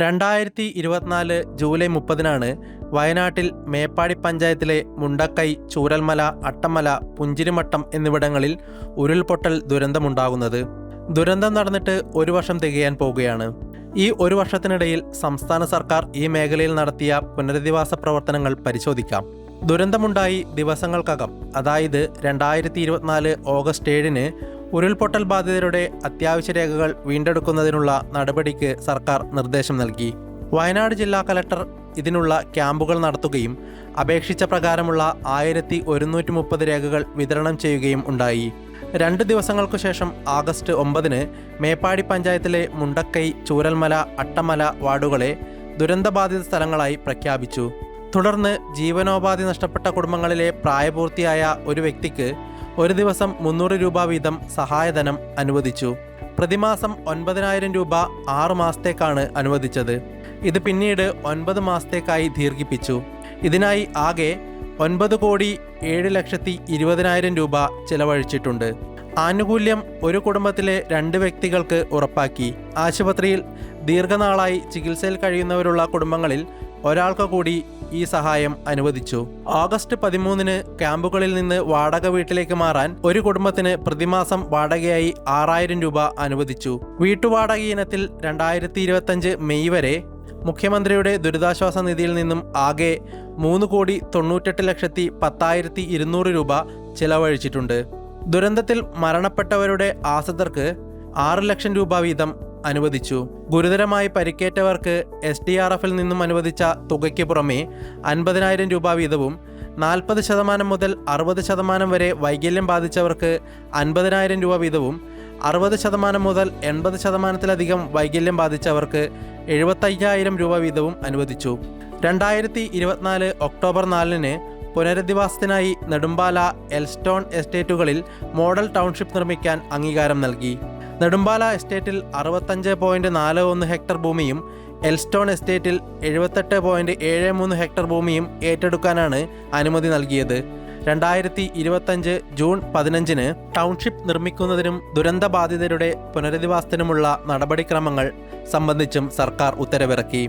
രണ്ടായിരത്തി ഇരുപത്തിനാല് ജൂലൈ മുപ്പതിനാണ് വയനാട്ടിൽ മേപ്പാടി പഞ്ചായത്തിലെ മുണ്ടക്കൈ ചൂരൽമല അട്ടമല പുഞ്ചിരിമട്ടം എന്നിവിടങ്ങളിൽ ഉരുൾപൊട്ടൽ ദുരന്തമുണ്ടാകുന്നത്. ദുരന്തം നടന്നിട്ട് ഒരു വർഷം തികയാൻ പോവുകയാണ്. ഈ ഒരു വർഷത്തിനിടയിൽ സംസ്ഥാന സർക്കാർ ഈ മേഖലയിൽ നടത്തിയ പുനരധിവാസ പ്രവർത്തനങ്ങൾ പരിശോധിക്കാം. ദുരന്തമുണ്ടായി ദിവസങ്ങൾക്കകം അതായത് രണ്ടായിരത്തി ഇരുപത്തിനാല് ഓഗസ്റ്റ് ഏഴിന് ഉരുൾപൊട്ടൽ ബാധിതരുടെ അത്യാവശ്യ രേഖകൾ വീണ്ടെടുക്കുന്നതിനുള്ള നടപടിക്ക് സർക്കാർ നിർദ്ദേശം നൽകി. വയനാട് ജില്ലാ കലക്ടർ ഇതിനുള്ള ക്യാമ്പുകൾ നടത്തുകയും അപേക്ഷിച്ച പ്രകാരമുള്ള ആയിരത്തി ഒരുന്നൂറ്റി മുപ്പത് രേഖകൾ വിതരണം ചെയ്യുകയും ഉണ്ടായി. രണ്ട് ദിവസങ്ങൾക്കു ശേഷം ആഗസ്റ്റ് ഒമ്പതിന് മേപ്പാടി പഞ്ചായത്തിലെ മുണ്ടക്കൈ ചൂരൽമല അട്ടമല വാർഡുകളെ ദുരന്തബാധിത സ്ഥലങ്ങളായി പ്രഖ്യാപിച്ചു. തുടർന്ന് ജീവനോപാധി നഷ്ടപ്പെട്ട കുടുംബങ്ങളിലെ പ്രായപൂർത്തിയായ ഒരു വ്യക്തിക്ക് ഒരു ദിവസം മുന്നൂറ് രൂപ വീതം സഹായധനം അനുവദിച്ചു. പ്രതിമാസം ഒൻപതിനായിരം രൂപ ആറു മാസത്തേക്കാണ് അനുവദിച്ചത്. ഇത് പിന്നീട് ഒൻപത് മാസത്തേക്കായി ദീർഘിപ്പിച്ചു. ഇതിനായി ആകെ ഒൻപത് കോടി ഏഴ് ലക്ഷത്തി ഇരുപതിനായിരം രൂപ ചിലവഴിച്ചിട്ടുണ്ട്. ആനുകൂല്യം ഒരു കുടുംബത്തിലെ രണ്ട് വ്യക്തികൾക്ക് ഉറപ്പാക്കി. ആശുപത്രിയിൽ ദീർഘനാളായി ചികിത്സയിൽ കഴിയുന്നവരുള്ള കുടുംബങ്ങളിൽ ഒരാൾക്ക് കൂടി ഈ സഹായം അനുവദിച്ചു. ഓഗസ്റ്റ് പതിമൂന്നിന് ക്യാമ്പുകളിൽ നിന്ന് വാടക വീട്ടിലേക്ക് മാറാൻ ഒരു കുടുംബത്തിന് പ്രതിമാസം വാടകയായി ആറായിരം രൂപ അനുവദിച്ചു. വീട്ടുവാടക ഇനത്തിൽ രണ്ടായിരത്തി ഇരുപത്തഞ്ച് മെയ് വരെ മുഖ്യമന്ത്രിയുടെ ദുരിതാശ്വാസ നിധിയിൽ നിന്നും ആകെ മൂന്ന് കോടി തൊണ്ണൂറ്റെട്ട് ലക്ഷത്തി പത്തായിരത്തി ഇരുന്നൂറ് രൂപ ചിലവഴിച്ചിട്ടുണ്ട്. ദുരന്തത്തിൽ മരണപ്പെട്ടവരുടെ ആശ്രിതർക്ക് ആറ് ലക്ഷം രൂപ വീതം അനുവദിച്ചു. ഗുരുതരമായി പരിക്കേറ്റവർക്ക് എസ് ഡി ആർ എഫിൽ നിന്നും അനുവദിച്ച തുകയ്ക്ക് പുറമെ അൻപതിനായിരം രൂപ വീതവും നാൽപ്പത് ശതമാനം മുതൽ അറുപത് ശതമാനം വരെ വൈകല്യം ബാധിച്ചവർക്ക് അൻപതിനായിരം രൂപ വീതവും അറുപത് ശതമാനം മുതൽ എൺപത് ശതമാനത്തിലധികം വൈകല്യം ബാധിച്ചവർക്ക് എഴുപത്തയ്യായിരം രൂപ വീതവും അനുവദിച്ചു. രണ്ടായിരത്തി ഇരുപത്തിനാല് ഒക്ടോബർ നാലിന് പുനരധിവാസത്തിനായി നെടുമ്പാല എൽസ്റ്റോൺ എസ്റ്റേറ്റുകളിൽ മോഡൽ ടൗൺഷിപ്പ് നിർമ്മിക്കാൻ അംഗീകാരം നൽകി. നെടുമ്പാല എസ്റ്റേറ്റിൽ അറുപത്തഞ്ച് പോയിന്റ് നാല് ഒന്ന് ഹെക്ടർ ഭൂമിയും എൽസ്റ്റോൺ എസ്റ്റേറ്റിൽ എഴുപത്തെട്ട് പോയിന്റ് ഏഴ് മൂന്ന് ഹെക്ടർ ഭൂമിയും ഏറ്റെടുക്കാനാണ് അനുമതി നൽകിയത്. രണ്ടായിരത്തി ഇരുപത്തഞ്ച് ജൂൺ പതിനഞ്ചിന് ടൗൺഷിപ്പ് നിർമ്മിക്കുന്നതിനും ദുരന്തബാധിതരുടെ പുനരധിവാസത്തിനുമുള്ള നടപടിക്രമങ്ങൾ സംബന്ധിച്ചും സർക്കാർ ഉത്തരവിറക്കി.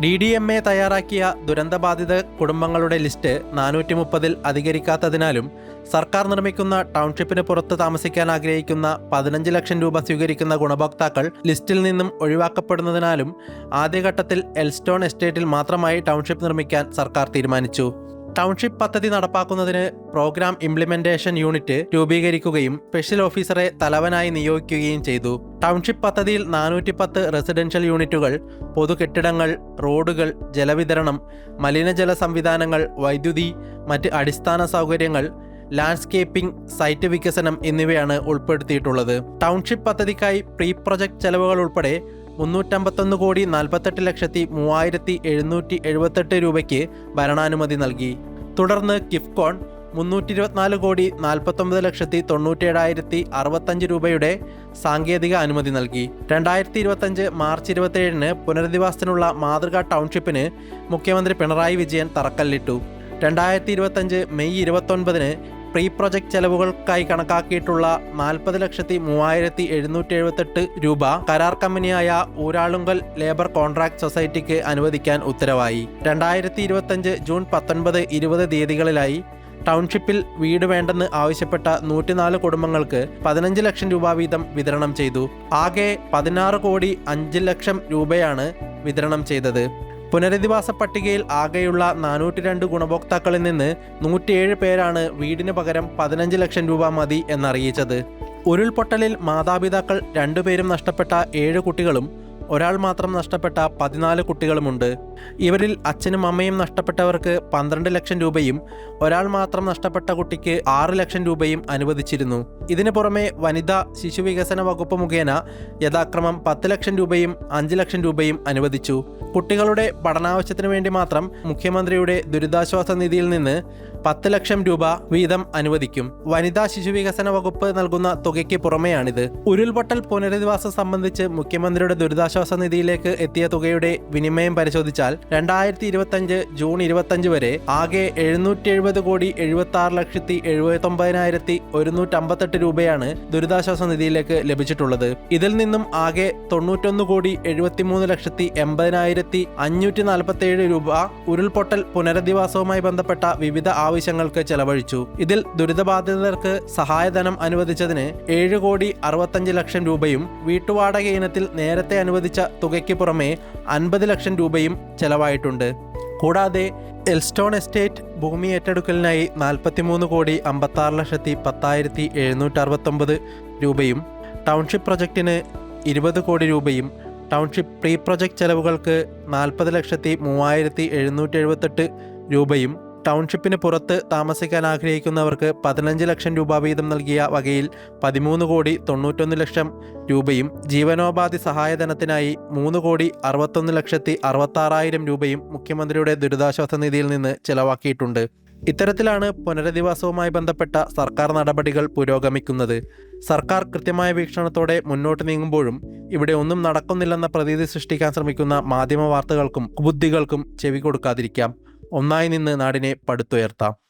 ഡി ഡി എം എ തയ്യാറാക്കിയ ദുരന്തബാധിത കുടുംബങ്ങളുടെ ലിസ്റ്റ് നാനൂറ്റി മുപ്പതിൽ അധികരിക്കാത്തതിനാലും സർക്കാർ നിർമ്മിക്കുന്ന ടൗൺഷിപ്പിന് പുറത്ത് താമസിക്കാൻ ആഗ്രഹിക്കുന്ന പതിനഞ്ച് ലക്ഷം രൂപ സ്വീകരിക്കുന്ന ഗുണഭോക്താക്കൾ ലിസ്റ്റിൽ നിന്നും ഒഴിവാക്കപ്പെടുന്നതിനാലും ആദ്യഘട്ടത്തിൽ എൽസ്റ്റോൺ എസ്റ്റേറ്റിൽ മാത്രമായി ടൗൺഷിപ്പ് നിർമ്മിക്കാൻ സർക്കാർ തീരുമാനിച്ചു. ടൗൺഷിപ്പ് പദ്ധതി നടപ്പാക്കുന്നതിന് പ്രോഗ്രാം ഇംപ്ലിമെന്റേഷൻ യൂണിറ്റ് രൂപീകരിക്കുകയും സ്പെഷ്യൽ ഓഫീസറെ തലവനായി നിയോഗിക്കുകയും ചെയ്തു. ടൗൺഷിപ്പ് പദ്ധതിയിൽ നാനൂറ്റി പത്ത് റെസിഡൻഷ്യൽ യൂണിറ്റുകൾ പൊതുകെട്ടിടങ്ങൾ റോഡുകൾ ജലവിതരണം മലിനജല സംവിധാനങ്ങൾ വൈദ്യുതി മറ്റ് അടിസ്ഥാന സൗകര്യങ്ങൾ ലാൻഡ്സ്കേപ്പിംഗ് സൈറ്റ് വികസനം എന്നിവയാണ് ഉൾപ്പെടുത്തിയിട്ടുള്ളത്. ടൗൺഷിപ്പ് പദ്ധതിക്കായി പ്രീ പ്രൊജക്ട് ചെലവുകൾ ഉൾപ്പെടെ മുന്നൂറ്റമ്പത്തൊന്ന് കോടി നാൽപ്പത്തെട്ട് ലക്ഷത്തി മൂവായിരത്തി എഴുന്നൂറ്റി എഴുപത്തെട്ട് രൂപയ്ക്ക് ഭരണാനുമതി നൽകി. തുടർന്ന് കിഫ്കോൺ മുന്നൂറ്റി ഇരുപത്തിനാല് കോടി നാൽപ്പത്തൊമ്പത് ലക്ഷത്തി തൊണ്ണൂറ്റേഴായിരത്തി അറുപത്തഞ്ച് രൂപയുടെ സാങ്കേതിക അനുമതി നൽകി. രണ്ടായിരത്തി ഇരുപത്തഞ്ച് മാർച്ച് ഇരുപത്തിയേഴിന് പുനരധിവാസത്തിനുള്ള മാതൃകാ ടൗൺഷിപ്പിന് മുഖ്യമന്ത്രി പിണറായി വിജയൻ തറക്കല്ലിട്ടു. രണ്ടായിരത്തി ഇരുപത്തഞ്ച് മെയ് ഇരുപത്തൊൻപതിന് പ്രീ പ്രൊജക്ട് ചെലവുകൾക്കായി കണക്കാക്കിയിട്ടുള്ള നാൽപ്പത് ലക്ഷത്തി മൂവായിരത്തി എഴുന്നൂറ്റി എഴുപത്തെട്ട് രൂപ കരാർ കമ്പനിയായ ഊരാളുങ്കൽ ലേബർ കോൺട്രാക്ട് സൊസൈറ്റിക്ക് അനുവദിക്കാൻ ഉത്തരവായി. രണ്ടായിരത്തി ഇരുപത്തഞ്ച് ജൂൺ പത്തൊൻപത് ഇരുപത് തീയതികളിലായി ടൗൺഷിപ്പിൽ വീട് വേണ്ടെന്ന് ആവശ്യപ്പെട്ട നൂറ്റിനാല് കുടുംബങ്ങൾക്ക് പതിനഞ്ച് ലക്ഷം രൂപ വീതം വിതരണം ചെയ്തു. ആകെ പതിനാറ് കോടി അഞ്ച് ലക്ഷം രൂപയാണ് വിതരണം ചെയ്തത്. പുനരധിവാസ പട്ടികയിൽ ആകെയുള്ള നാനൂറ്റി രണ്ട് ഗുണഭോക്താക്കളിൽ നിന്ന് നൂറ്റിയേഴ് പേരാണ് വീടിന് പകരം പതിനഞ്ച് ലക്ഷം രൂപ മതി എന്നറിയിച്ചത്. ഉരുൾപൊട്ടലിൽ മാതാപിതാക്കൾ രണ്ടുപേരും നഷ്ടപ്പെട്ട ഏഴ് കുട്ടികളും ഒരാൾ മാത്രം നഷ്ടപ്പെട്ട പതിനാല് കുട്ടികളുമുണ്ട്. ഇവരിൽ അച്ഛനും അമ്മയും നഷ്ടപ്പെട്ടവർക്ക് പന്ത്രണ്ട് ലക്ഷം രൂപയും ഒരാൾ മാത്രം നഷ്ടപ്പെട്ട കുട്ടിക്ക് ആറ് ലക്ഷം രൂപയും അനുവദിച്ചിരുന്നു. ഇതിനു പുറമെ വനിതാ ശിശുവികസന വകുപ്പ് മുഖേന യഥാക്രമം പത്ത് ലക്ഷം രൂപയും അഞ്ച് ലക്ഷം രൂപയും അനുവദിച്ചു. കുട്ടികളുടെ പഠനാവശ്യത്തിനു വേണ്ടി മാത്രം മുഖ്യമന്ത്രിയുടെ ദുരിതാശ്വാസ നിധിയിൽ നിന്ന് പത്ത് ലക്ഷം രൂപ വീതം അനുവദിക്കും. വനിതാ ശിശുവികസന വകുപ്പ് നൽകുന്ന തുകയ്ക്ക് പുറമെയാണിത്. ഉരുൾപൊട്ടൽ പുനരധിവാസം സംബന്ധിച്ച് മുഖ്യമന്ത്രിയുടെ ദുരിതാശ്വാസ നിധിയിലേക്ക് എത്തിയ തുകയുടെ വിനിമയം പരിശോധിച്ചാൽ എന്നാൽ രണ്ടായിരത്തി ഇരുപത്തഞ്ച് ജൂൺ ഇരുപത്തഞ്ച് വരെ ആകെ എഴുന്നൂറ്റി എഴുപത് കോടി എഴുപത്തി ആറ് ലക്ഷത്തി എഴുപത്തി ഒമ്പതിനായിരത്തി ഒരുന്നൂറ്റി അമ്പത്തെട്ട് രൂപയാണ് ദുരിതാശ്വാസ നിധിയിലേക്ക് ലഭിച്ചിട്ടുള്ളത്. ഇതിൽ നിന്നും ആകെ തൊണ്ണൂറ്റൊന്ന് കോടി എഴുപത്തിമൂന്ന് ലക്ഷത്തി എൺപതിനായിരത്തി അഞ്ഞൂറ്റി നാൽപ്പത്തി ഏഴ് രൂപ ഉരുൾപൊട്ടൽ പുനരധിവാസവുമായി ബന്ധപ്പെട്ട വിവിധ ആവശ്യങ്ങൾക്ക് ചെലവഴിച്ചു. ഇതിൽ ദുരിതബാധിതർക്ക് സഹായധനം അനുവദിച്ചതിന് ഏഴ് കോടി അറുപത്തഞ്ച് ലക്ഷം രൂപയും വീട്ടുവാടക ഇനത്തിൽ നേരത്തെ അനുവദിച്ച തുകയ്ക്ക് പുറമെ അൻപത് ലക്ഷം രൂപയും ചെലവായിട്ടുണ്ട്. കൂടാതെ എൽസ്റ്റോൺ എസ്റ്റേറ്റ് ഭൂമി ഏറ്റെടുക്കലിനായി നാൽപ്പത്തിമൂന്ന് കോടി അമ്പത്താറ് ലക്ഷത്തി പത്തായിരത്തി എഴുന്നൂറ്റി അറുപത്തൊമ്പത് രൂപയും ടൗൺഷിപ്പ് പ്രൊജക്റ്റിന് ഇരുപത് കോടി രൂപയും ടൗൺഷിപ്പ് പ്രീ പ്രൊജക്റ്റ് ചെലവുകൾക്ക് നാൽപ്പത് ലക്ഷത്തി മൂവായിരത്തി എഴുന്നൂറ്റി എഴുപത്തെട്ട് രൂപയും ടൗൺഷിപ്പിന് പുറത്ത് താമസിക്കാൻ ആഗ്രഹിക്കുന്നവർക്ക് പതിനഞ്ച് ലക്ഷം രൂപ വീതം നൽകിയ വകയിൽ പതിമൂന്ന് കോടി തൊണ്ണൂറ്റൊന്ന് ലക്ഷം രൂപയും ജീവനോപാധി സഹായധനത്തിനായി മൂന്ന് കോടി അറുപത്തൊന്ന് ലക്ഷത്തി അറുപത്താറായിരം രൂപയും മുഖ്യമന്ത്രിയുടെ ദുരിതാശ്വാസ നിധിയിൽ നിന്ന് ചെലവാക്കിയിട്ടുണ്ട്. ഇത്തരത്തിലാണ് പുനരധിവാസവുമായി ബന്ധപ്പെട്ട സർക്കാർ നടപടികൾ പുരോഗമിക്കുന്നത്. സർക്കാർ കൃത്യമായ വീക്ഷണത്തോടെ മുന്നോട്ട് നീങ്ങുമ്പോഴും ഇവിടെ ഒന്നും നടക്കുന്നില്ലെന്ന പ്രതീതി സൃഷ്ടിക്കാൻ ശ്രമിക്കുന്ന മാധ്യമ വാർത്തകൾക്കും കുബുദ്ധികൾക്കും ചെവി കൊടുക്കാതിരിക്കാം. ഒന്നായി നിന്ന് നാടിനെ പടുത്തുയർത്താം.